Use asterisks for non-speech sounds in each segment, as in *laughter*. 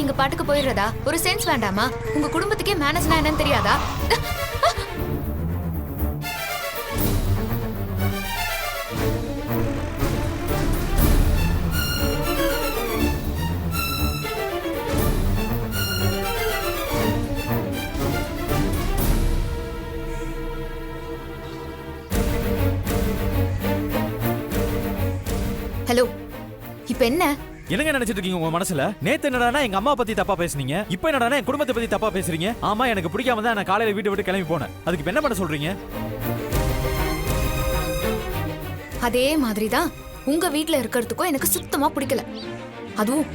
நீங்க பாட்டுக்கு போயிடுறதா? ஒரு சென்ஸ் வேண்டாமா? உங்க குடும்பத்துக்கே மேனேஜ்னா என்னன்னு தெரியாதா? ஹலோ இப்ப என்ன? என்னங்க நினைச்சிட்டு இருக்கீங்க உங்க மனசுல? நேத்து என்னடானா எங்க அம்மா பத்தி தப்பா பேசுனீங்க. இப்போ என்னடானா என் குடும்பத்தை பத்தி தப்பா பேசுறீங்க. ஆமா எனக்கு பிடிக்காம தான் நான் காலையில வீட்டை விட்டு கிளம்பி போனேன். அதுக்கு என்ன பண்ண சொல்றீங்க? அதே மாதிரி தான் உங்க வீட்ல இருக்கிறதுக்கும் எனக்கு சுத்தமா பிடிக்கல. அதுவும்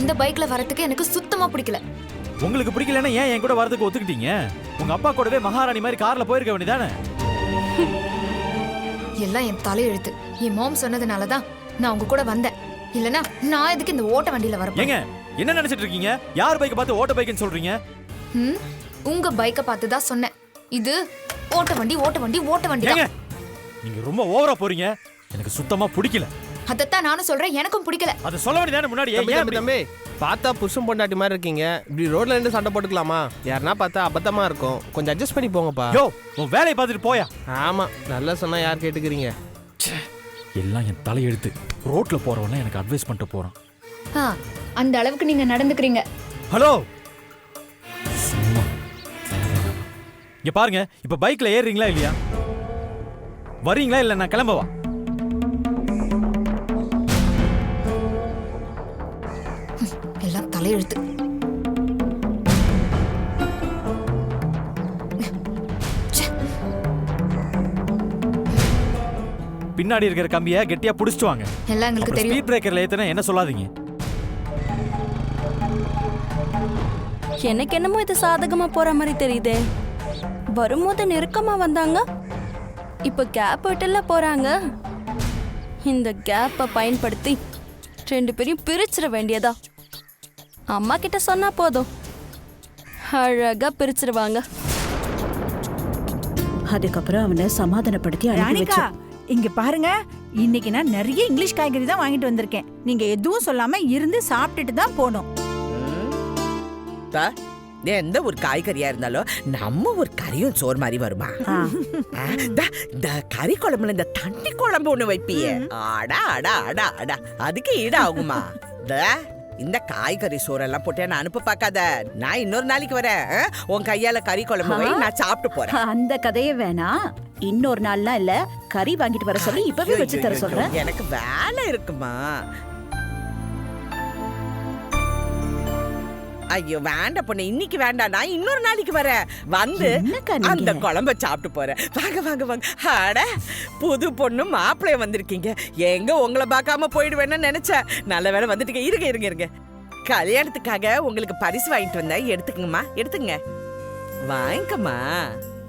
இந்த பைக்ல வரதுக்கு எனக்கு சுத்தமா பிடிக்கல. உங்களுக்கு பிடிக்கலன்னா ஏன் என் கூட வரதுக்கு ஒத்துக்கிட்டீங்க? உங்க அப்பா கூடவே மகாராணி மாதிரி கார்ல போயிருக்க வேண்டியதானே? எல்லாம் என் தலையெழுத்து. என் மாம் சொன்னதுனால தான் நான் உங்க கூட வந்தேன். இல்லனா நான் எதுக்கு இந்த ஓட்ட வண்டியில வரப்போறேன் ஏங்க என்ன நினைச்சிட்டு இருக்கீங்க? யார் பைக்கை பார்த்து ஓட்ட பைக்குன்னு சொல்றீங்க? ம், உங்க பைக்கை பார்த்து தான் சொன்னேன். இது ஓட்ட வண்டி ஓட்ட வண்டி ஓட்ட வண்டி ஏங்க நீங்க ரொம்ப ஓவரா போறீங்க. எனக்கு சுத்தமா பிடிக்கல. அதைத்தான் நானும் சொல்றேன் எனக்கும் பிடிக்கல. அதை சொல்ல வேண்டியதானே முன்னாடி ஏன் தம்பி தம்பி பார்த்தா புருஷன் பொண்டாட்டி மாதிரி இருக்கீங்க. இப்படி ரோட்ல இருந்து சண்டை போட்டுக்கலாமா? யாருன்னா பார்த்தா அபத்தமா இருக்கும். கொஞ்சம் அட்ஜஸ்ட் பண்ணி போங்கப்பா. யோ உன் வேலையை பார்த்துட்டு போயா? ஆமா நல்லா சொன்னா யார் கேட்டுக்கிறீங்க? எல்லாம் என் தலையெழுத்து. ரோட்ல போறவன எனக்கு அட்வைஸ் பண்ணிட்டு போறான். ஆ, அந்த அளவுக்கு நீங்க நடந்துக்கிறீங்க. ஹலோ! சும்மா இங்க பாருங்க இப்ப பைக்ல ஏறுறீங்களா இல்லையா? வரீங்களா இல்ல நான் கிளம்பவா? எல்லாம் தலையெழுத்து. பின்னாடி இருக்கிற கம்பியை கெட்டியா புடிச்சிட்டு வாங்க. எல்லாம் எங்களுக்கு தெரியும். ஸ்பீட் பிரேக்கர்ல ஏத்தனா என்ன சொல்லாதீங்க. எனக்கு என்னமோ இது சாதகமா போற மாதிரி தெரியுதே. வரும்போது நெருக்கமா வந்தாங்க. இப்ப கேப் விட்டுல போறாங்க. இந்த கேப்பை பயன்படுத்தி ரெண்டு பேரையும் பிரிச்சிட வேண்டியதா? அம்மா கிட்ட சொன்னா போதும். அழகா பிரிச்சிருவாங்க. அதுக்கப்புறம் அவனை சமாதானப்படுத்தி அனுப்பி ராணிகா வச்சோம் இங்க பாருங்க இன்னைக்கு நான் நிறைய இங்கிலீஷ் காய்கறி தான் வாங்கிட்டு வந்திருக்கேன். நீங்க எதுவும் சொல்லாம இருந்து சாப்பிட்டுட்டு தான் போகணும். எந்த ஒரு காய்கறியா இருந்தாலும் நம்ம ஒரு கறியும் சோறு மாதிரி வருமா? இந்த கறி குழம்புல இந்த தண்ணி குழம்பு ஒண்ணு வைப்பியே. அடா அடா அடா அடா. அதுக்கு ஈடு ஆகுமா தா, இந்த காய்கறி சோறெல்லாம் போட்டு நான் அனுப்ப பார்க்காத. நான் இன்னொரு நாளைக்கு வரேன்? உன் கையால கறி குழம்பு வை நான் சாப்பிட்டு போறேன். அந்த கதையே வேணாம். இன்னொரு நாள்லாம் இல்ல. கறி வாங்கிட்டு வர சொல்லி இப்பவே வச்சு தர சொல்றேன். எனக்கு வேலை இருக்குமா? ஐயோ வேண்டாம் பொண்ணு இன்னைக்கு வேண்டாம். நான் இன்னொரு நாளைக்கு வரேன். வந்து? அந்த குழம்ப சாப்பிட்டு போறேன். வாங்க வாங்க வாங்க. அட புது பொண்ணு மாப்பிள்ளைய வந்திருக்கீங்க. எங்க உங்களை பார்க்காம போயிடுவேன்னு நினைச்சேன். நல்ல வேளை வந்துட்டீங்க. இருங்க இருங்க இருங்க. கல்யாணத்துக்காக உங்களுக்கு பரிசு வாங்கிட்டு வந்தேன். எடுத்துக்கங்கம்மா எடுத்துங்க வாங்கிக்கம்மா.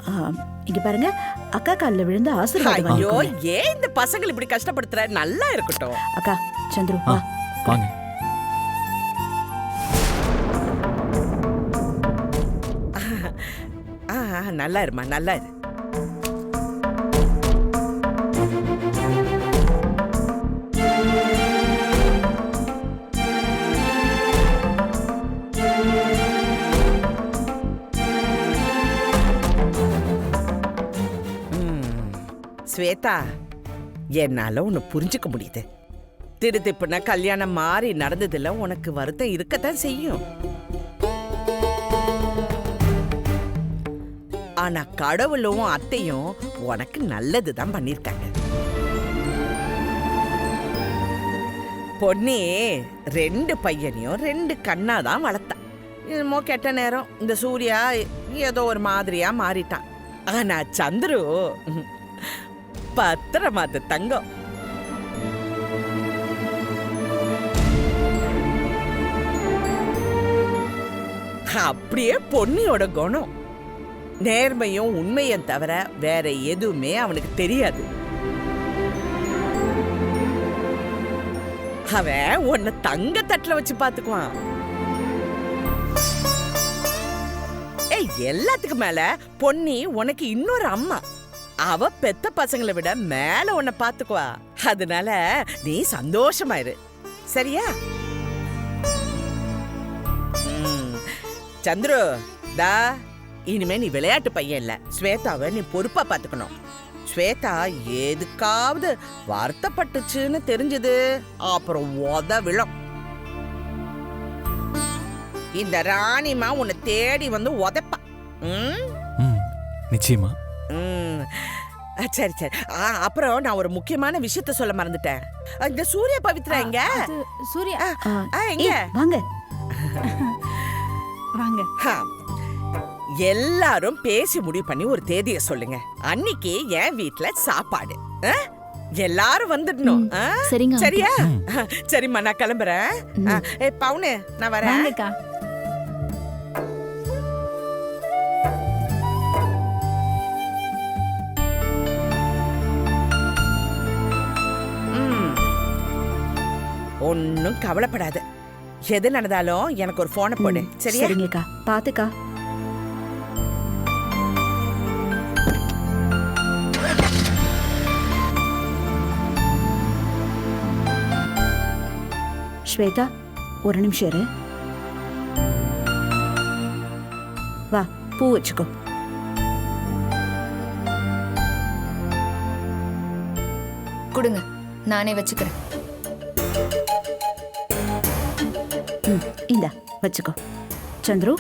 ஆ, இங்க பாருங்க அக்கா கால்ல விழுந்து ஆசீர்வாதம் ஐயோ. ஏன் இந்த பசங்களை இப்படி கஷ்டப்படுத்துற? நல்லா இருக்கட்டும். அக்கா சந்துரு வா. வாங்க. நல்லா இருமா நல்லா இரு. ஸ்வேதா என்னால உன்னை புரிஞ்சுக்க முடியுது. திடுதிப்புனா கல்யாணம் மாறி நடந்ததுல உனக்கு வருத்தம் இருக்கத்தான் செய்யும். ஆனா கடவுளும் அத்தையும் உனக்கு நல்லது தான் பண்ணிருக்காங்க. பொண்ணே ரெண்டு பையனையும் ரெண்டு கண்ணா தான் வளர்த்தான் என்னமோ கெட்ட நேரம். இந்த சூர்யா ஏதோ ஒரு மாதிரியா மாறிட்டான். ஆனா சந்துரு ம், பத்திரமாத்து தங்கம். அப்படியே பொன்னியோட குணம். நேர்மையும் உண்மையும் தவிர வேற எதுவுமே அவனுக்கு தெரியாது. அவன் உன்னை தங்க தட்டுல வச்சு பாத்துக்குவான். ஏய் எல்லாத்துக்கும் மேல பொன்னி உனக்கு இன்னொரு அம்மா. அவ பெத்த பசங்களை விட மேல உன்னை பாத்துக்குவா. அதனால நீ சந்தோஷமா இரு சரியா சந்துரு தா இனிமே நீ விளையாட்டு பையன் இல்ல. ஸ்வேதாவை நீ பொறுப்பா பாத்துக்கணும். ஸ்வேதா எதுக்காவது வருத்தப்பட்டுச்சுன்னு தெரிஞ்சது. அப்புறம் உத விழும். இந்த ராணிமா உன்னை தேடி வந்து உதைப்பா. நிச்சயமா. ம். சரி சரி. ஆ, அப்புறம் நான் ஒரு முக்கியமான விஷயத்த சொல்ல மறந்துட்டேன். இந்த சூர்யா பவித்ரா எங்க? சூர்யா. ஆ, ஆ, ஆ, எங்க? ஏய், வாங்க. வாங்க. ஹா. எல்லாரும் பேசி முடிவு பண்ணி ஒரு தேதியை சொல்லுங்க. அன்னைக்கு என் வீட்ல சாப்பாடு. ஆ? எல்லாரும் வந்துடணும். ஆ? சரிங்க சரியா? சரிம்மா நான் கிளம்புறேன். ஆ, ஏய் பவுனு நான் வரேன். வாங்கக்கா. ஒண்ணும் கவலைப்படாத. எது நடந்தாலும் எனக்கு ஒரு போனை போடு. சரியா? சரிங்கக்கா. பாத்துக்கா. ஸ்வேதா ஒரு நிமிஷம் இரு. வா பூ வச்சுக்கோ. கொடுங்க. நானே வச்சுக்கிறேன். வச்சுக்கோ. சந்துரு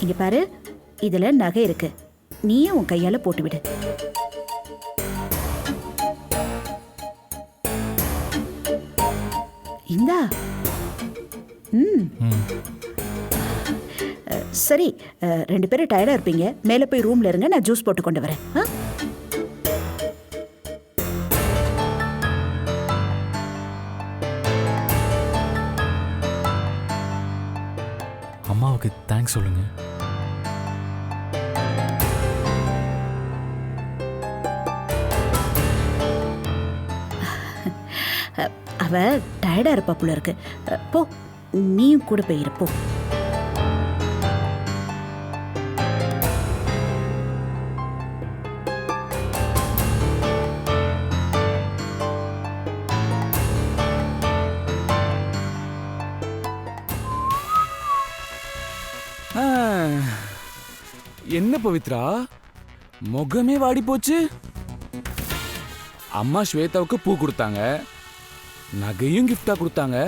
இங்க பாரு இதுல நகை இருக்கு. நீயே உன் கையால போட்டுவிடு. இந்தா. ம். சரி ரெண்டு பேரும் டயர்டா இருப்பீங்க. மேலே போய் ரூம்ல இருங்க நான் ஜூஸ் போட்டு கொண்டு வரேன். ஆ? சொல்லுங்க. அவ டயர்டா இருப்பா போல இருக்கு. போ நீயும் கூட போய் என்ன பவித்ரா? முகமே வாடி போச்சு அம்மா ஸ்வேதாவுக்கு பூ கொடுத்தாங்க. நகையும் கிஃப்டா கொடுத்தாங்க.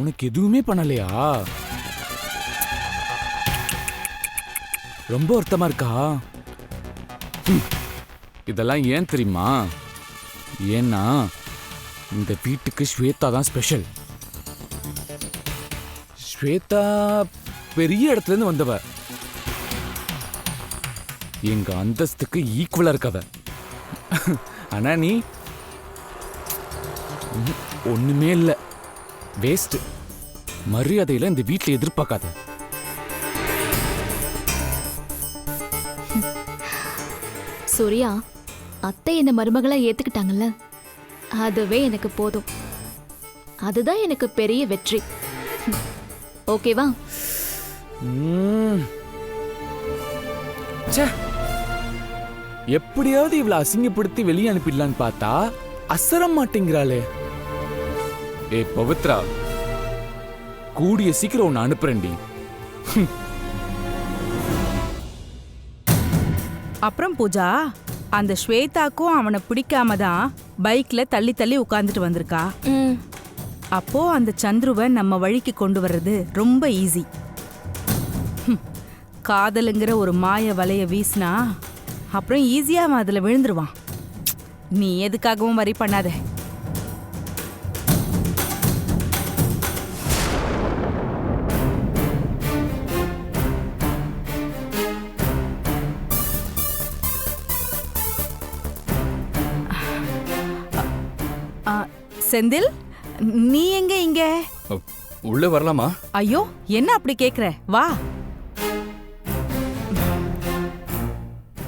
உனக்கு எதுவுமே பண்ணலையா? ரொம்ப வருத்தமா இருக்கா? இதெல்லாம் ஏன் தெரியுமா? ஏன்னா இந்த வீட்டுக்கு ஸ்வேதா தான் ஸ்பெஷல் ஸ்வேதா பெரிய இடத்துல இருந்து வந்தவ. எங்க அந்தஸ்துக்கு ஈக்குவலா இருக்கவ. ஆனா நீ? ஒண்ணுமே இல்ல. வேஸ்ட் மரியாதையில இந்த வீட்ல எதிர்பார்க்காத. சூர்யா அத்தை என்ன மருமகளா ஏத்துக்கிட்டாங்கல்ல? அதுவே எனக்கு போதும். அதுதான் எனக்கு பெரிய வெற்றி. ஓகேவா. ச்சே. எப்படியாவது இவளை அசிங்கப்படுத்தி வெளியே அனுப்பிடலான்னு பார்த்தா அசர மாட்டேங்கிறாளே. ஏ பவித்ரா கூடிய சீக்கிரம் உன்னை அனுப்புறேன்டி. அப்புறம் பூஜா அந்த ஸ்வேதாக்கும் அவனை பிடிக்காம தான் பைக்ல தள்ளி தள்ளி உட்கார்ந்துட்டு வந்திருக்கா. அப்போ அந்த சந்துருவை நம்ம வழிக்கு கொண்டு வர்றது ரொம்ப ஈஸி. காதலுங்கிற ஒரு மாய வலைய வீசினா அப்புறம் ஈஸியா அவன் அதுல விழுந்துருவான். நீ எதுக்காகவும் வரி பண்ணாத. செந்தில் நீ எங்க இங்க? உள்ள வரலாமா? ஐயோ என்ன அப்படி கேக்குற? வா.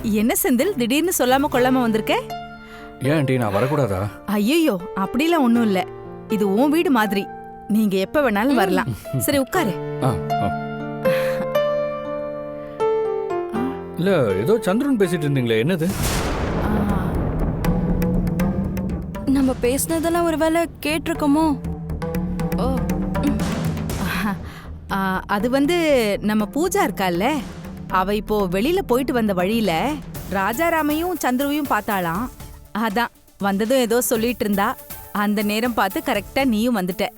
என்ன செந்தில்? திடீர்னு சொல்லாம கொள்ளாம வந்திருக்க? ஏன் ஆண்டி நான் வரக்கூடாதா? ஐயோ அப்படிலாம் ஒண்ணும் இல்ல. இது உன் வீடு மாதிரி. நீங்க எப்ப வேணாலும் வரலாம். சரி உட்காரு. இல்ல ஏதோ சந்திரன் பேசிட்டு இருந்தீங்களே என்னது? நம்ம பேசினதெல்லாம் ஒருவேளை கேட்டிருக்கோமோ? ஓ ஆ, அது வந்து நம்ம பூஜா இருக்கால்ல? அவ இப்போ வெளியில போயிட்டு வந்த வழியில ராஜாராமையும் சந்துருவையும் பார்த்தாளாம். அதான் வந்ததும் ஏதோ சொல்லிட்டு இருந்தா. அந்த நேரம் பார்த்து கரெக்டா நீயும் வந்துட்ட.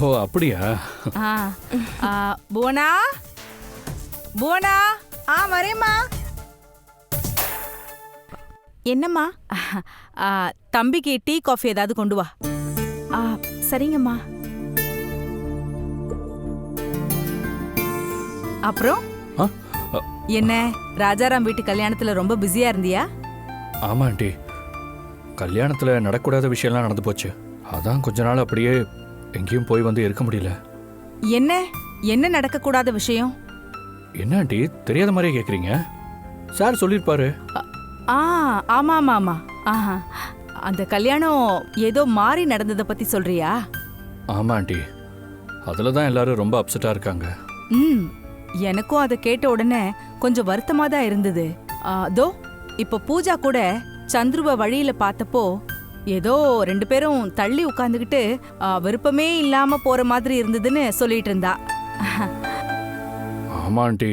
ஓ, அப்படியா? ஆ, ஆ, புவனா? புவனா? ஆ வரேம்மா என்னம்மா? ஆ, தம்பிக்கு டீ காஃபி ஏதாவது கொண்டு வா. ஆ, சரிங்கம்மா. அப்புறம்? என்ன ராஜாராம் வீட்டு கல்யாணத்துல ரொம்ப பிஸியா இருந்தியா? ஆமா ஆண்டி. கல்யாணத்தில் நடக்கூடாத விஷயம்லாம் நடந்து போச்சு. அதான் கொஞ்ச நாள் அப்படியே எங்கேயும் போய் வந்து இருக்க முடியல. என்ன? என்ன நடக்கக்கூடாத விஷயம்? என்ன ஆண்டி? தெரியாத மாதிரியே கேட்குறீங்க சார் சொல்லியிருப்பாரு ஆ ஆமா ஆமா ஆமா ஆஹா. அந்த கல்யாணம் ஏதோ மாறி நடந்ததை பத்தி சொல்றியா? ஆமா ஆண்டி. அதில் தான் எல்லாரும் ரொம்ப அப்செட்டாக இருக்காங்க. ம். எனக்கும் அதை கேட்ட உடனே கொஞ்சம் வருத்தமா தான் இருந்தது. அதோ இப்போ இப்ப பூஜா கூட சந்துருவ வழியில பார்த்தப்போ ஏதோ ரெண்டு பேரும் தள்ளி உட்காந்துக்கிட்டு விருப்பமே இல்லாம போற மாதிரி இருந்ததுன்னு சொல்லிட்டு இருந்தா. ஆமா ஆண்டி.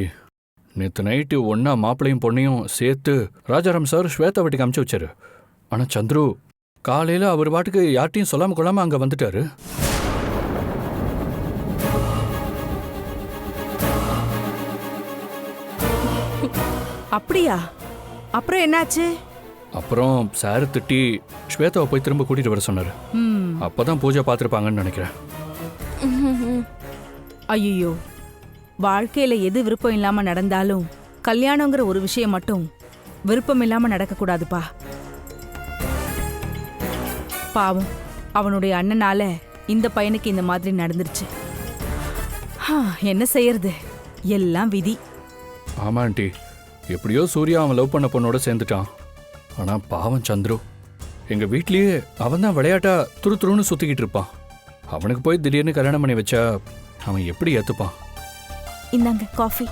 நேற்று நைட்டு ஒன்றா மாப்பிளையும் பொண்ணையும் சேர்த்து ராஜாராம் சார் ஸ்வேதா வீட்டுக்கு அமுச்சு வச்சாரு. ஆனால் சந்துரு காலையில் அவர் பாட்டுக்கு யார்ட்டையும் சொல்லாமல் கொள்ளாமல் அங்கே வந்துட்டாரு. அப்படியா? அப்புறம் என்னாச்சு? அப்புறம் சார் திட்டி ஸ்வேதாவை போய் திரும்ப கூட்டிகிட்டு வர சொன்னார். ம். அப்போ தான் பூஜை பார்த்துருப்பாங்கன்னு நினைக்கிறேன். ஐயோ வாழ்க்கையில எது விருப்பம் இல்லாம நடந்தாலும் கல்யாணங்கிற ஒரு விஷயம் மட்டும் விருப்பம் இல்லாம நடக்கக்கூடாதுப்பா. பாவம் அவனுடைய அண்ணனால இந்த பையனுக்கு இந்த மாதிரி நடந்துருச்சு. ஹா, என்ன செய்யறது? எல்லாம் விதி. ஆமா ஆண்டி. எப்படியோ சூர்யா அவன் லவ் பண்ண பொண்ணோட சேர்ந்துட்டான். ஆனால் பாவம் சந்துரு. எங்கள் வீட்லேயே அவன் தான் விளையாட்டா துரு துருன்னு சுற்றிக்கிட்டு இருப்பான். அவனுக்கு போய் திடீர்னு கல்யாணம் பண்ணி வச்சா அவன் எப்படி ஏற்றுப்பான் இந்தாங்க காஃபி.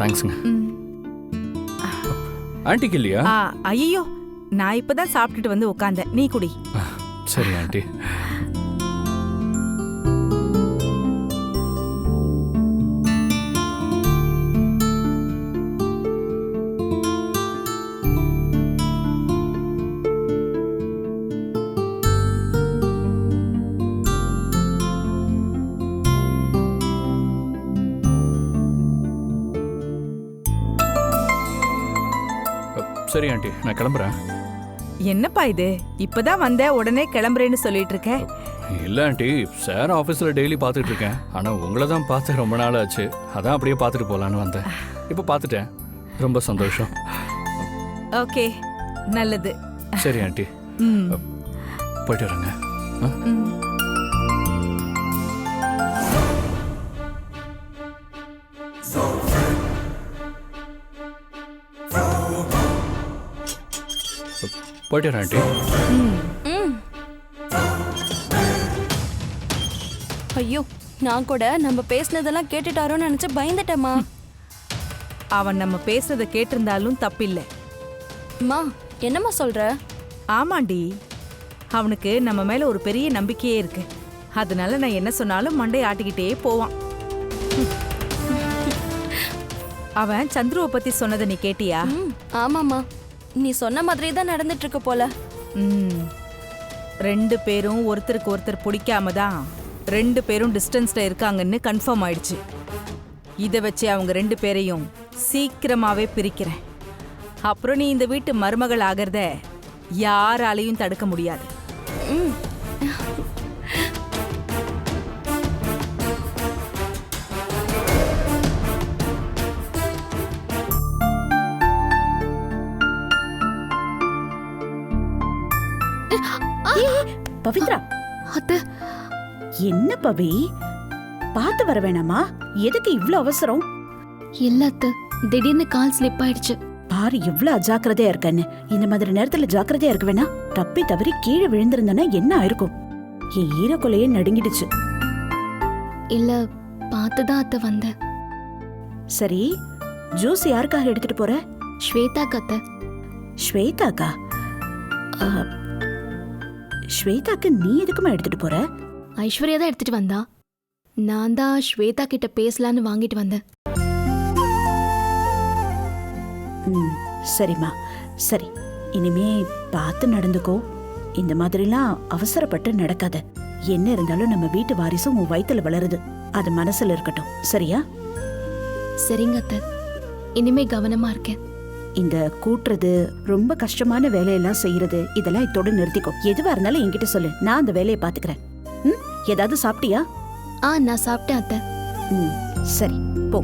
தேங்க்ஸுங்க. ஆண்டிக்கு இல்லையா? ஐயோ நான் இப்பதான் சாப்பிட்டுட்டு வந்து உட்காந்தேன் நீ குடி. சரி ஆண்டி. சரி ஆண்டி. நான் கிளம்புறேன். என்னப்பா இது? இப்பதான் வந்த உடனே கிளம்புறேன்னு சொல்லிட்டு இருக்க. இல்லை ஆண்டி. சார் ஆஃபீஸில் டெய்லி பார்த்துட்டு இருக்கேன். ஆனால் உங்களை தான் பார்த்து ரொம்ப நாள் ஆச்சு. அதான் அப்படியே பார்த்துட்டு போகலான்னு வந்தேன். இப்போ பார்த்துட்டேன். ரொம்ப சந்தோஷம். ஓகே. நல்லது. சரி ஆண்டி. போயிட்டு வரேங்க. ஆ? ம். போயிட்டு ஆண்டி. ம். ஐயோ நான் கூட நம்ம பேசினதெல்லாம் கேட்டுட்டாரோன்னு நினைச்சு பயந்துட்டேம்மா. அவன் நம்ம பேசுறத கேட்டிருந்தாலும் தப்பில்லை. அம்மா என்னம்மா சொல்ற? ஆமாண்டி அவனுக்கு நம்ம மேல ஒரு பெரிய நம்பிக்கையே இருக்கு. அதனால நான் என்ன சொன்னாலும் மண்டை ஆட்டிக்கிட்டே போவான். *laughs* அவன் சந்துருவை பத்தி சொன்னதை நீ கேட்டியா? ஆமாம்மா. நீ சொன்ன மாதிரி தான் நடந்துட்டு இருக்கு போல. ம். ரெண்டு பேரும் ஒருத்தருக்கு ஒருத்தர் பிடிக்காம தான் ரெண்டு பேரும் டிஸ்டன்ஸ்ல இருக்காங்கன்னு கன்ஃபார்ம் ஆயிடுச்சு. இதை வச்சு அவங்க ரெண்டு பேரையும் சீக்கிரமாவே பிரிக்கிறேன். அப்புறம் நீ இந்த வீட்டு மருமகள் ஆகிறத யாராலையும் தடுக்க முடியாது. ம். பவித்ரா. அத்தை. என்ன பவி? பார்த்து வர வேணாமா? எதுக்கு இவ்ளோ அவசரம்? இல்ல அத்தை. திடீர்னு கால் ஸ்லிப் ஆயிடுச்சு. பாரு எவ்வளவு அஜாக்கிரதையா இருக்கன்னு. இந்த மாதிரி நேரத்துல ஜாக்கிரதையா இருக்க வேணா தப்பி தவறி கீழே விழுந்திருந்தனா என்ன ஆயிருக்கும்? என் ஈரக்குலையே நடுங்கிடுச்சு. இல்ல பார்த்துதான் அத்தை வந்தேன். சரி ஜூஸ் யாருக்காக எடுத்துட்டு போற? ஸ்வேதா கத்தை ஸ்வேதாக்கா? ஸ்வேதாக்கு நீ எதுக்குமா எடுத்துட்டு போற? ஐஸ்வர்யா தான் எடுத்துட்டு வந்தா. நான் தான் ஸ்வேதா கிட்ட பேசலான்னு வாங்கிட்டு வந்தேன். ம் சரிம்மா. சரி இனிமே பார்த்து நடந்துக்கோ. இந்த மாதிரிலாம் அவசரப்பட்டு நடக்காத. என்ன இருந்தாலும் நம்ம வீட்டு வாரிசும் உன் வயித்துல வளருது. அது மனசுல இருக்கட்டும். சரியா? சரிங்க அத்தை. இனிமே கவனமா இருக்கேன். இந்த கூட்டுறது ரொம்ப கஷ்டமான வேலையெல்லாம் செய்யறது இதெல்லாம் இதோட நிறுத்திக்கோ. எதுவா இருந்தாலும் என்கிட்ட சொல்லு. நான் அந்த வேலையை பாத்துக்கிறேன். ஏதாவது சாப்பிட்டியா? ஆ நான் சாப்பிட்டேன் அத்தை. ம் சரி போ.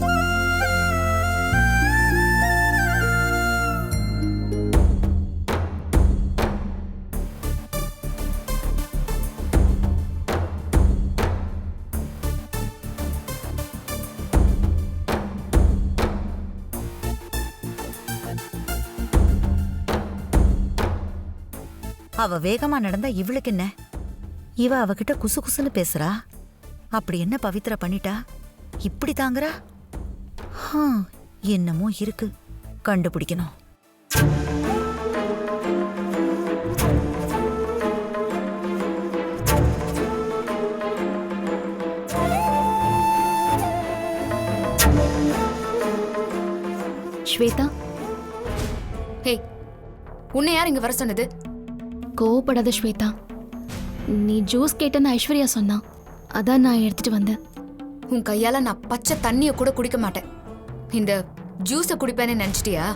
அவ வேகமா நடந்தா இவளுக்கு என்ன? இவ அவகிட்ட குசு குசுன்னு பேசுறா? அப்படி என்ன பவித்ரா பண்ணிட்டா? இப்படி தாங்குறா? என்னமோ இருக்கு. கண்டுபிடிக்கணும். ஸ்வேதா. ஹே உன்னை யார் இங்க வர சொன்னது? கோவப்படாத ஸ்வேதா. நீ ஜூஸ் கேட்டேன்னு ஐஸ்வர்யா சொன்னா அதான் நான் எடுத்துட்டு வந்தேன். உன் கையால நான் பச்சை தண்ணிய கூட குடிக்க மாட்டேன். இந்த ஜூஸை குடிப்பேன்னு நினைச்சிட்டியா?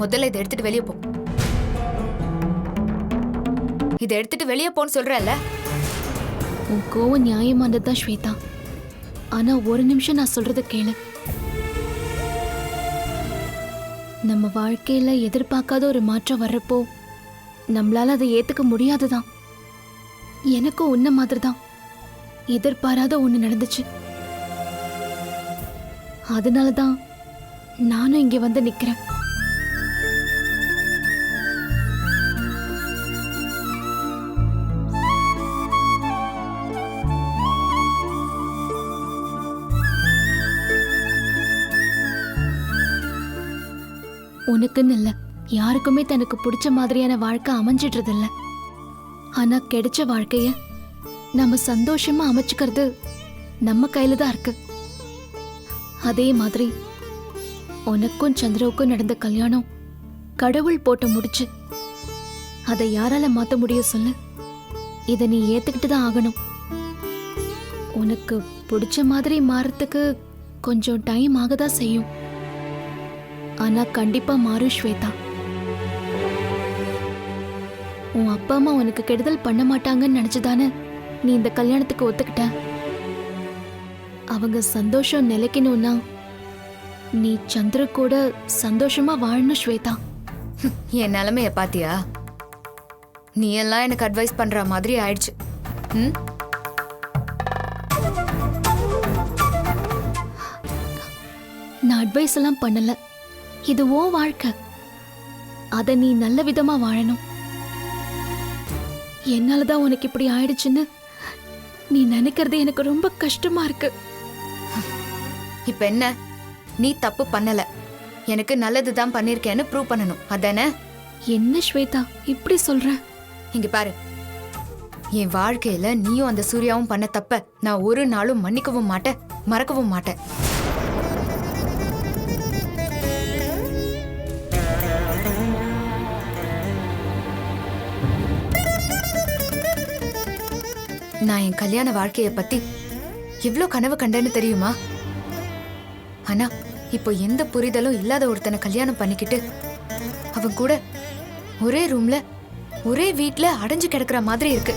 முதல்ல இதை எடுத்துட்டு வெளியே போ. இதை எடுத்துட்டு வெளியே போன்னு சொல்றல்ல? உன் கோவம் நியாயமானது தான் ஸ்வேதா? ஆனா ஒரு நிமிஷம் நான் சொல்றத கேளு. நம்ம வாழ்க்கையில எதிர்பார்க்காத ஒரு மாற்றம் வர்றப்போ நம்மளால அதை ஏத்துக்க முடியாதுதான். எனக்கும் உன்ன மாதிரி தான் எதிர்பாராத ஒண்ணு நடந்துச்சு. அதனால தான் நானும் இங்க வந்து நிக்கிறேன். உனக்குன்னு இல்ல. யாருக்குமே தனக்கு பிடிச்ச மாதிரியான வாழ்க்கை அமைஞ்சிடுறது இல்லை ஆனால் கிடைச்ச வாழ்க்கைய நம்ம சந்தோஷமா அமைச்சுக்கிறது நம்ம கையில தான் இருக்கு. அதே மாதிரி உனக்கும் சந்திரவுக்கும் நடந்த கல்யாணம் கடவுள் போட்டு முடிச்சு அதை யாரால மாத்த முடியும் சொல்லு. இதை நீ ஏத்துக்கிட்டு தான் ஆகணும். உனக்கு பிடிச்ச மாதிரி மாறத்துக்கு கொஞ்சம் டைம் ஆகதான் செய்யும். ஆனா கண்டிப்பா மாறும் ஸ்வேதா. உன் அப்பா அம்மா உனக்கு கெடுதல் பண்ண மாட்டாங்கன்னு நினைச்சுதானே நீ இந்த கல்யாணத்துக்கு ஒத்துக்கிட்ட? அவங்க சந்தோஷம் நிலைக்கணும்னா நீ சந்திர கூட சந்தோஷமா வாழணும் ஸ்வேதா. என் நிலைமைய பாத்தியா? நீ எல்லாம் எனக்கு அட்வைஸ் பண்ற மாதிரி ஆயிடுச்சு. ம்? நான் அட்வைஸ் எல்லாம் பண்ணல. இது ஓ வாழ்க்கை. அத நீ நல்ல விதமா வாழணும். என்னாலதான் உனக்கு இப்படி ஆயிடுச்சுன்னு? நீ நினைக்கிறது எனக்கு ரொம்ப கஷ்டமா இருக்கு. இப்ப என்ன? நீ தப்பு பண்ணல. எனக்கு நல்லது தான் பண்ணிருக்கேன்னு ப்ரூவ் பண்ணணும். அதானே? என்ன ஸ்வேதா இப்படி சொல்ற? இங்க பாரு. என் வாழ்க்கையில நீயும் அந்த சூர்யாவும் பண்ண தப்ப நான் ஒரு நாளும் மன்னிக்கவும் மாட்டேன் மறக்கவும் மாட்டேன். நான் என் கல்யாண வாழ்க்கைய பத்தி எவ்வளோ கனவு கண்டேன்னு தெரியுமா? ஆனா இப்போ எந்த புரிதலும் இல்லாத ஒருத்தனை கல்யாணம் பண்ணிக்கிட்டு அவன் கூட ஒரே ரூம்ல ஒரே வீட்ல அடைஞ்சு கிடக்குற மாதிரி இருக்கு.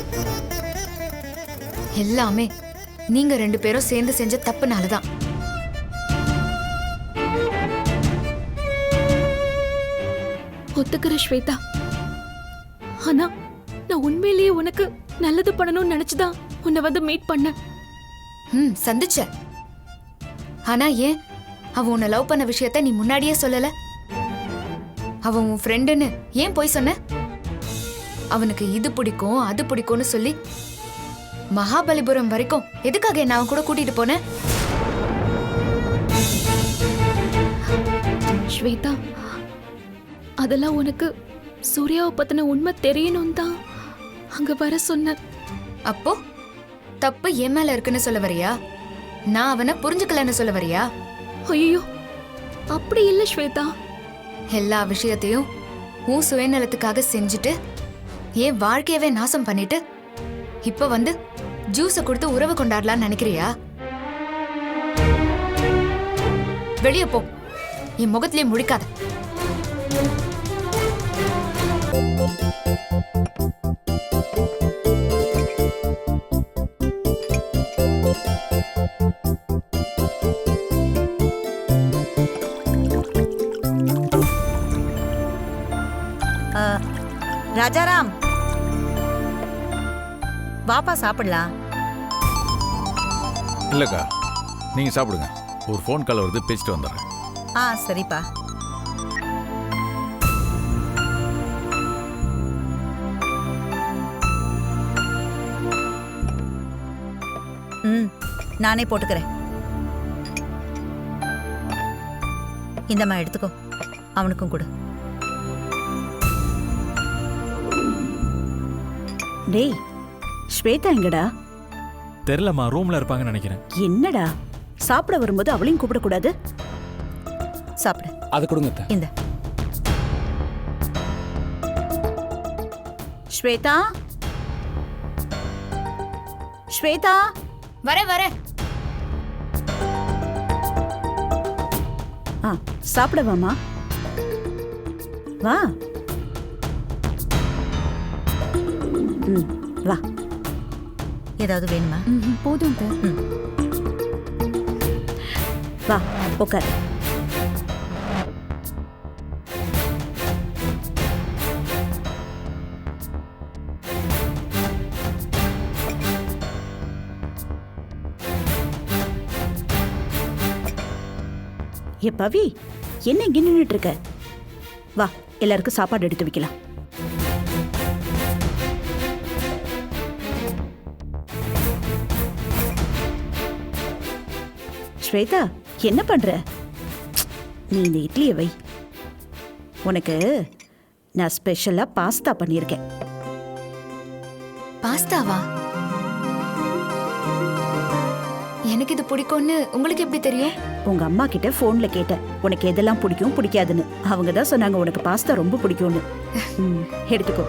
எல்லாமே நீங்க ரெண்டு பேரும் சேர்ந்து செஞ்ச தப்புனாலதான். ஒத்துக்கிற ஸ்வேதா ஆனா நான் உண்மையிலேயே உனக்கு நல்லது பண்ணணும்னு நினைச்சுதான் உன்னை வந்து மீட் பண்ணேன் ம் சந்திச்ச. ஆனா ஏன்? அவன் உன்னை லவ் பண்ண விஷயத்த நீ முன்னாடியே சொல்லல. அவன் உன் ஃப்ரெண்டுன்னு ஏன் போய் சொன்ன? அவனுக்கு இது பிடிக்கும் அது பிடிக்கும்னு சொல்லி மகாபலிபுரம் வரைக்கும் எதுக்காக என்ன அவன் கூட கூட்டிட்டு போன? ஸ்வேதா அதெல்லாம் உனக்கு சூர்யாவை பத்தின உண்மை தெரியணும் தான் அங்க வர சொன்ன அப்போ தப்பு என் மேல இருக்குன்னு சொல்ல வரியா? நான் அவனை புரிஞ்சுக்கலன்னு சொல்ல வரியா? ஐயோ அப்படி இல்ல ஸ்வேதா. எல்லா விஷயத்தையும் உன் சுயநலத்துக்காக செஞ்சுட்டு என் வாழ்க்கையவே நாசம் பண்ணிட்டு இப்ப வந்து ஜூஸ கொடுத்து உறவு கொண்டாடலாம்னு நினைக்கிறியா? வெளியே போ. என் முகத்திலே முழிக்காத. ராஜாராம். வாப்பா சாப்பிடலாம். இல்லக்கா நீங்க சாப்பிடுங்க. ஒரு ஃபோன் கால் வருது பேசிட்டு வந்துடுறேன். ஆ சரிப்பா. ம் நானே போட்டுக்கிறேன். இந்தம்மா எடுத்துக்கோ. அவனுக்கும் கொடு. டேய் ஸ்வேதா எங்கடா? தெரிலம்மா ரூம்ல இருப்பாங்கன்னு நினைக்கிறேன். என்னடா? சாப்பிட வரும்போது அவளையும் கூப்பிடக்கூடாது? சாப்பிடு. அதை கொடுங்க அத்தை. இந்த. ஸ்வேதா? ஸ்வேதா? வரேன் வரேன். ஆ சாப்பிட வாமா வா. ம். வா. ஏதாவது வேணுமா? போதும் வா உட்கார் ஏ பவி என்ன இங்க இருக்க? வா எல்லாருக்கும் சாப்பாடு எடுத்து வைக்கலாம். ஸ்வேதா என்ன பண்ற? நீ இந்த இட்லியை வை. உனக்கு நான் ஸ்பெஷலா பாஸ்தா பண்ணியிருக்கேன். பாஸ்தாவா? எனக்கு இது பிடிக்கும்னு உங்களுக்கு எப்படி தெரியும்? உங்க அம்மா கிட்ட போன்ல கேட்டேன். உனக்கு எதெல்லாம் பிடிக்கும் பிடிக்காதுன்னு. அவங்க தான் சொன்னாங்க உனக்கு பாஸ்தா ரொம்ப பிடிக்கும்னு. எடுத்துக்கோ.